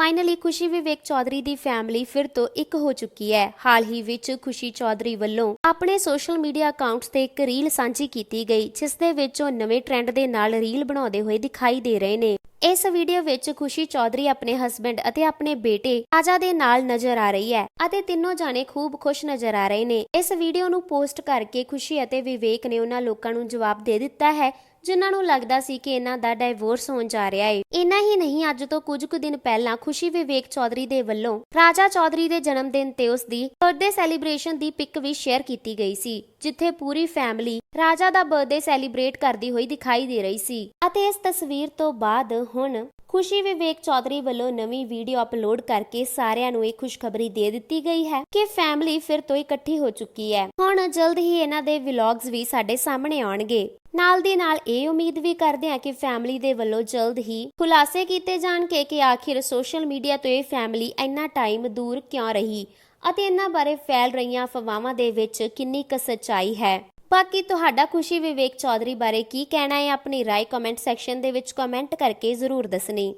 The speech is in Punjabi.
ਫਾਈਨਲੀ ਖੁਸ਼ੀ ਵਿਵੇਕ ਚੌਧਰੀ ਦੀ ਫੈਮਿਲੀ ਫਿਰ ਤੋਂ ਇੱਕ ਹੋ ਚੁੱਕੀ ਹੈ। ਹਾਲ ਹੀ ਵਿੱਚ ਖੁਸ਼ੀ ਚੌਧਰੀ ਵੱਲੋਂ ਆਪਣੇ ਸੋਸ਼ਲ ਮੀਡੀਆ ਅਕਾਊਂਟਸ ਤੇ ਇੱਕ ਰੀਲ ਸਾਂਝੀ ਕੀਤੀ ਗਈ, ਜਿਸ ਦੇ ਵਿੱਚ ਉਹ ਨਵੇਂ ਟ੍ਰੈਂਡ ਦੇ ਨਾਲ ਰੀਲ ਬਣਾਉਂਦੇ ਹੋਏ ਦਿਖਾਈ ਦੇ ਰਹੇ ਨੇ। ਇਸ ਵੀਡੀਓ ਵਿੱਚ ਖੁਸ਼ੀ ਚੌਧਰੀ ਆਪਣੇ ਹਸਬੰਡ ਅਤੇ ਆਪਣੇ ਬੇਟੇ ਆਜਾ ਦੇ ਨਾਲ ਨਜ਼ਰ ਆ ਰਹੀ ਹੈ ਅਤੇ ਤਿੰਨੋਂ ਜਾਣੇ ਖੂਬ ਖੁਸ਼ ਨਜ਼ਰ ਆ ਰਹੇ ਨੇ। ਇਸ ਵੀਡੀਓ ਨੂੰ ਪੋਸਟ ਕਰਕੇ ਖੁਸ਼ੀ ਅਤੇ ਵਿਵੇਕ ਨੇ ਉਹਨਾਂ ਲੋਕਾਂ ਨੂੰ ਜਵਾਬ ਦੇ ਦਿੱਤਾ ਹੈ, ਜਿਨ੍ਹਾਂ ਨੂੰ ਲੱਗਦਾ ਸੀ ਕਿ ਇਹਨਾਂ ਦਾ ਡਾਈਵੋਰਸ ਹੋਣ ਜਾ ਰਿਹਾ ਏ ਇੰਨਾ ਹੀ ਨਹੀਂ, ਅੱਜ ਤੋਂ ਕੁਝ ਕੁ ਦਿਨ ਪਹਿਲਾਂ ਖੁਸ਼ੀ ਵਿਵੇਕ ਚੌਧਰੀ ਦੇ ਵੱਲੋਂ ਰਾਜਾ ਚੌਧਰੀ ਦੇ ਜਨਮ ਦਿਨ ਤੇ ਉਸ ਦੀ ਬਰਥਡੇ ਸੈਲੀਬ੍ਰੇਸ਼ਨ ਦੀ ਪਿਕ ਵੀ ਸ਼ੇਅਰ ਕੀਤੀ ਗਈ ਸੀ। ਜਿੱਥੇ ਪੂਰੀ ਫੈਮਿਲੀ ਰਾਜਾ ਦਾ ਬਰਥਡੇ ਸੈਲੀਬ੍ਰੇਟ ਕਰਦੀ ਹੋਈ ਦਿਖਾਈ ਦੇ ਰਹੀ ਸੀ। ਅਤੇ ਇਸ ਤਸਵੀਰ ਤੋਂ ਬਾਅਦ ਹੁਣ ਖੁਸ਼ੀ ਵਿਵੇਕ ਚੌਧਰੀ ਵੱਲੋਂ ਨਵੀਂ ਵੀਡੀਓ ਅਪਲੋਡ ਕਰਕੇ ਸਾਰਿਆਂ ਨੂੰ ਇਹ ਖੁਸ਼ਖਬਰੀ ਦੇ ਦਿੱਤੀ ਗਈ ਹੈ ਕਿ ਫੈਮਿਲੀ ਫਿਰ ਤੋਂ ਇਕੱਠੀ ਹੋ ਚੁੱਕੀ ਹੈ। ਹੁਣ ਜਲਦ ਹੀ ਇਹਨਾਂ ਦੇ ਵਲੌਗਸ ਵੀ ਸਾਡੇ ਸਾਹਮਣੇ ਆਉਣਗੇ। ਨਾਲ ਦੀ ਨਾਲ ਇਹ ਉਮੀਦ ਵੀ ਕਰਦੇ ਹਾਂ ਕਿ ਫੈਮਿਲੀ ਦੇ ਵੱਲੋਂ ਜਲਦ ਹੀ ਖੁਲਾਸੇ ਕੀਤੇ ਜਾਣਗੇ ਕਿ ਆਖਿਰ ਸੋਸ਼ਲ ਮੀਡੀਆ ਤੋਂ ਇਹ ਫੈਮਿਲੀ ਇੰਨਾ ਟਾਈਮ ਦੂਰ ਕਿਉਂ ਰਹੀ। ਅਤੇ ਇਹਨਾਂ ਬਾਰੇ ਫੈਲ ਰਹੀਆਂ ਅਫਵਾਹਾਂ ਦੇ ਵਿੱਚ ਕਿੰਨੀ ਕੁ ਸੱਚਾਈ ਹੈ। ਬਾਕੀ ਤੁਹਾਡਾ ਖੁਸ਼ੀ ਵਿਵੇਕ ਚੌਧਰੀ ਬਾਰੇ ਕੀ ਕਹਿਣਾ ਹੈ, ਆਪਣੀ ਰਾਏ ਕਮੈਂਟ ਸੈਕਸ਼ਨ ਦੇ ਵਿੱਚ ਕਮੈਂਟ ਕਰਕੇ ਜ਼ਰੂਰ ਦੱਸਣੀ।